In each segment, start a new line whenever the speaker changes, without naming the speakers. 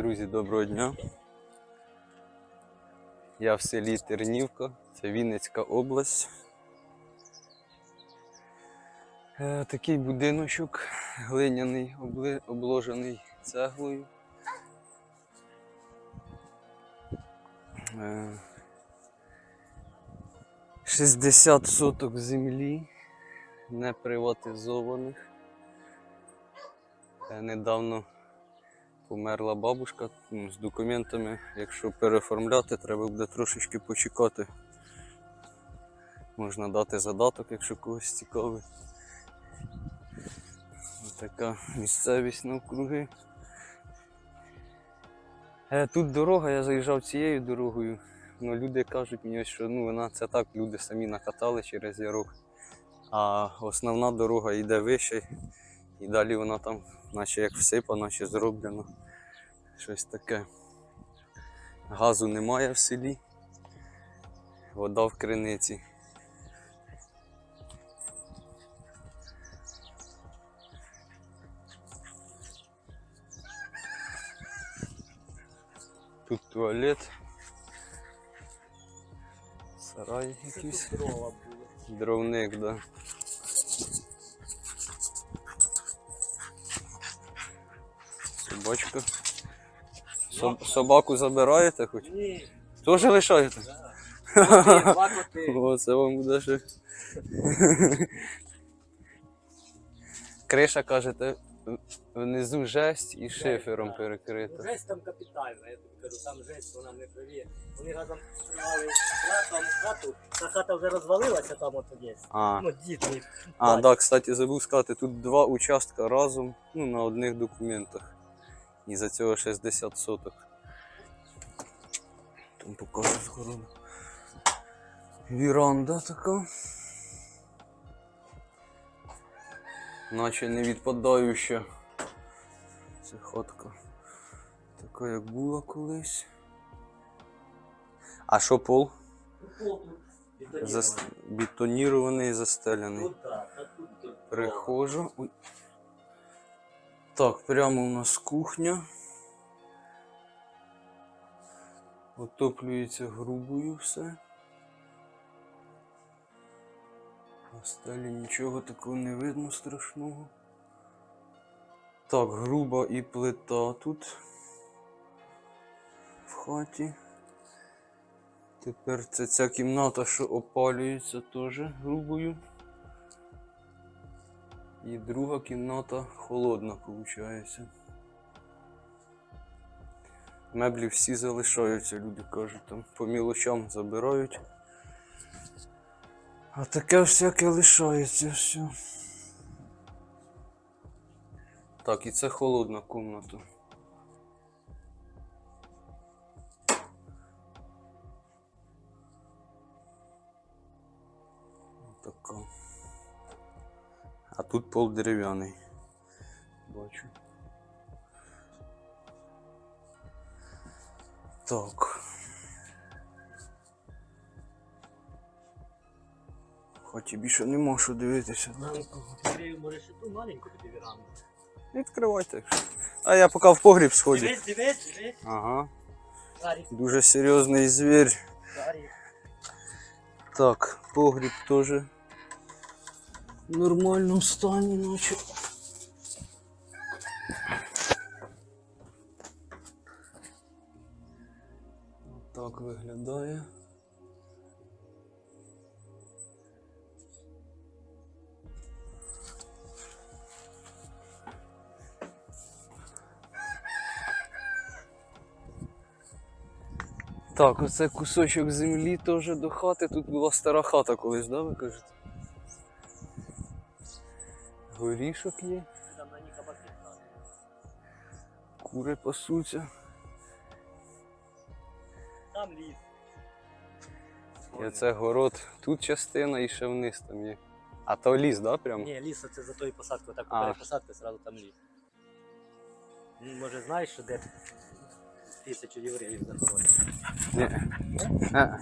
Друзі, доброго дня. Я в селі Тернівка, це Вінницька область. Е, Такий будиночок глиняний, обложений цеглою. Е, 60 соток землі, не приватизованих. Е, Недавно померла бабушка з документами. Якщо переоформляти, треба буде трошечки почекати. Можна дати задаток, якщо когось цікавить. Така місцевість навкруги. Е, Тут дорога, я заїжджав цією дорогою. Ну, люди кажуть мені, що ну, вона це так, люди самі накатали через ярок. А основна дорога йде вище, і далі вона там, наче як всипана, наче зроблено. Щось таке. Газу немає в селі. Вода в криниці. Тут туалет. Сарай якийсь. Дровник, да. Собачка. Соб- собаку забираєте хоч?
Ні,
Теж лишаєте?
коти, два коти.
О, це вам буде ще. Криша, кажете, в- внизу жесть і шифером перекрита.
Жесть там капітальна, я тобі кажу, там жесть, вона не живе. Вони разом тримали там хату, та хата вже розвалилася там от є.
А,
Ну, дід мій.
а да, кстати, забув сказати, тут два участка разом, ну, на одних документах. І за цього 60 соток. Там покажу згороду. Віранда така. Наче не відпадаюча. Це хатка. Така як була колись. А що пол?
Бетонірований.
І застеляний.
Тут так,
прямо у нас кухня. Отоплюється грубою все. На стелі нічого такого не видно страшного. Так, груба і плита тут в хаті. Тепер це ця кімната, що опалюється теж грубою. І друга кімната холодна, виходить. Меблі всі залишаються, люди кажуть, там по мілочам забирають. А таке всяке лишається все. Так, і це холодна кімната. Така. А тут пол дерев'яний. Бачу. Так. Хоч і більше нема що дивитися.
Маленьку тобі віранду.
Відкривайте. А я поки в погріб сходжу.
Дивись, дивись, дивись.
Ага.
Гарі,
Дуже серйозний звір.
гарі.
Так, погріб теж в нормальному стані, наче. Так виглядає. Так, оце кусочок землі теж до хати. Тут була стара хата колись, да, ви кажете? Горішок є,
Там на ній кабаки.
кури пасуться.
Там ліс.
І оце город. Тут частина і ще вниз там є. А то ліс, да, прямо?
Ні, ліс це за тою посадкою, так
А.
поперед посадки, сразу там ліс. Ну, Може знаєш, що де тисячу євреїв захоронено?
Ні. А,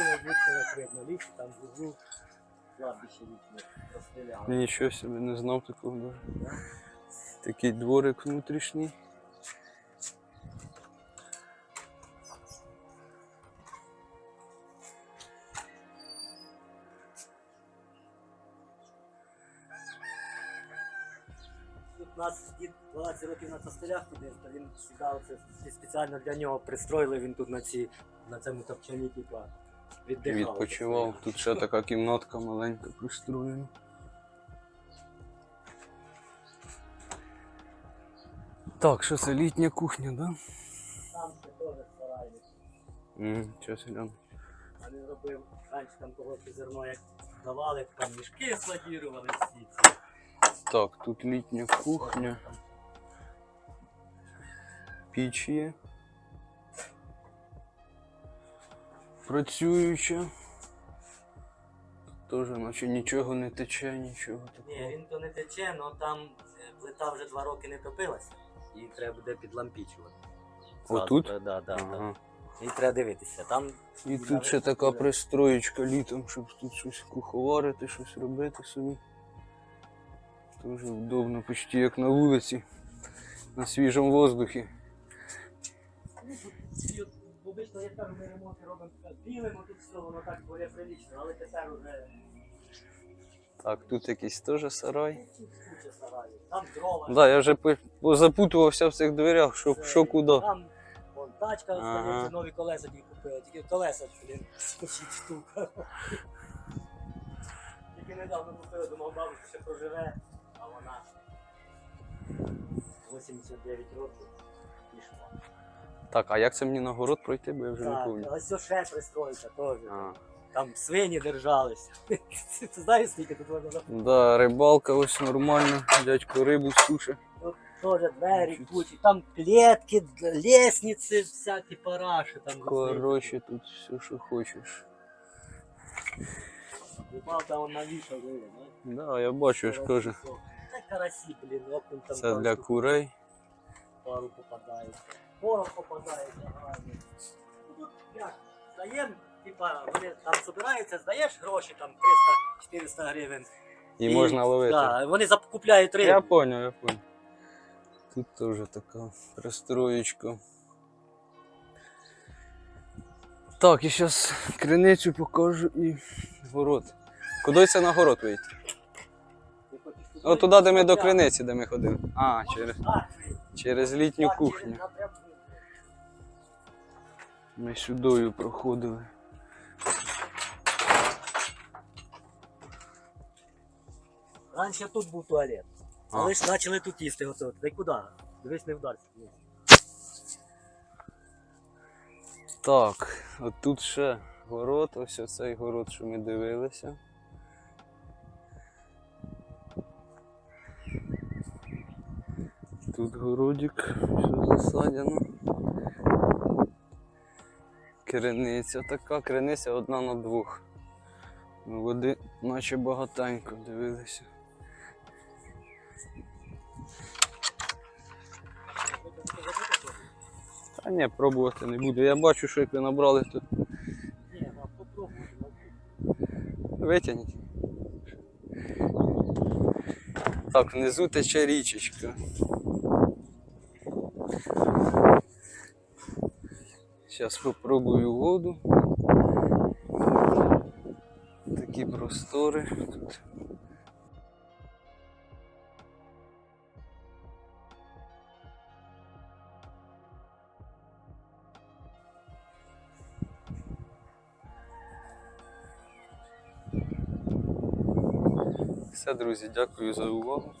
як видно, ліс, там розстріляли.
Нічого собі не знав такого. даже. Такий дворик внутрішній.
Нас дід 12 років на костелях ходив, то він сідав спеціально для нього пристроїли він тут на ці на цьому топчані, типа віддихав.
Відпочивав. Тут ще така кімнатка маленька пристроєна. Так, що це літня кухня, да?
Там ще теж сарайник.
М, Щас гляну.
А він робив раніше там когось зерно, як давали, там мішки складірували всі ці.
Так, тут літня кухня, піч є. Працююча. Теж наче нічого не тече, нічого
Ні, він то не тече, але там е, плита вже два роки не топилася. Її треба буде підлампічувати.
Отут?
Так, да, да, да.
Ага.
І треба дивитися. Там
І тут ще така пристроєчка літом, щоб тут щось куховарити, щось робити собі. Дуже удобно, почти як на вулиці, на свіжому воздухі.
Обично, я кажу, ми ремонти робимо білимо, тут все воно так более прилично, але тепер уже
Так, тут якийсь теж сарай.
Там дрова.
Да, я вже позапутувався в цих дверях, що, що куди.
Там вон, тачка,
Ага.
нові колеса тільки купили, тільки колеса, блін, 106 штук. Тільки недавно купили, думав, бабуся ще проживе, а вона 89 років пішла.
Так, а як це мені на город пройти, бо я вже не
Так,
пам'ятаю.
ось ще пристройка теж.
А.
Там свині держалися. Ти знаєш, скільки тут можна
Да, рибалка ось нормально, дядько рибу сушить.
Тут теж двері, кучі, там клітки, лестниці, всякі параші там.
Коротше, тут все, що хочеш.
Рибалка он навішав, диви, ну.
Да, я бачу, я ж кажу.
Це карасі, блін, окунь там
Це
пару
для
штук,
курей.
пару попадається. Порох попадається, гарний. Ну тут як, здаєм, типа, вони там збираються, здаєш гроші, там 300-400 гривень.
І, можна ловити.
Да, вони закупляють рибу.
Я понял, я понял. Тут теж така пристроєчка. Так, і зараз криницю покажу і город. Куди це на город вийти?
Ти
О, туди, де ми до криниці, де ми ходили. А, через, через літню кухню. Ми сюдою проходили.
Раніше тут був туалет.
А.
Але ж почали тут їсти готувати. Та й куди? Дивись, не вдасться.
Так, от тут ще город, ось оцей город, що ми дивилися. Тут городик, все засадяно. Криниця така, криниця одна на двох. Води наче багатенько дивилися. Та ні, пробувати не буду. Я бачу, що як ви набрали, то
Ні, ну попробуй.
Витягніть. Так, внизу тече річечка. Зараз попробую воду. Такі простори тут. Все, друзі, дякую за увагу.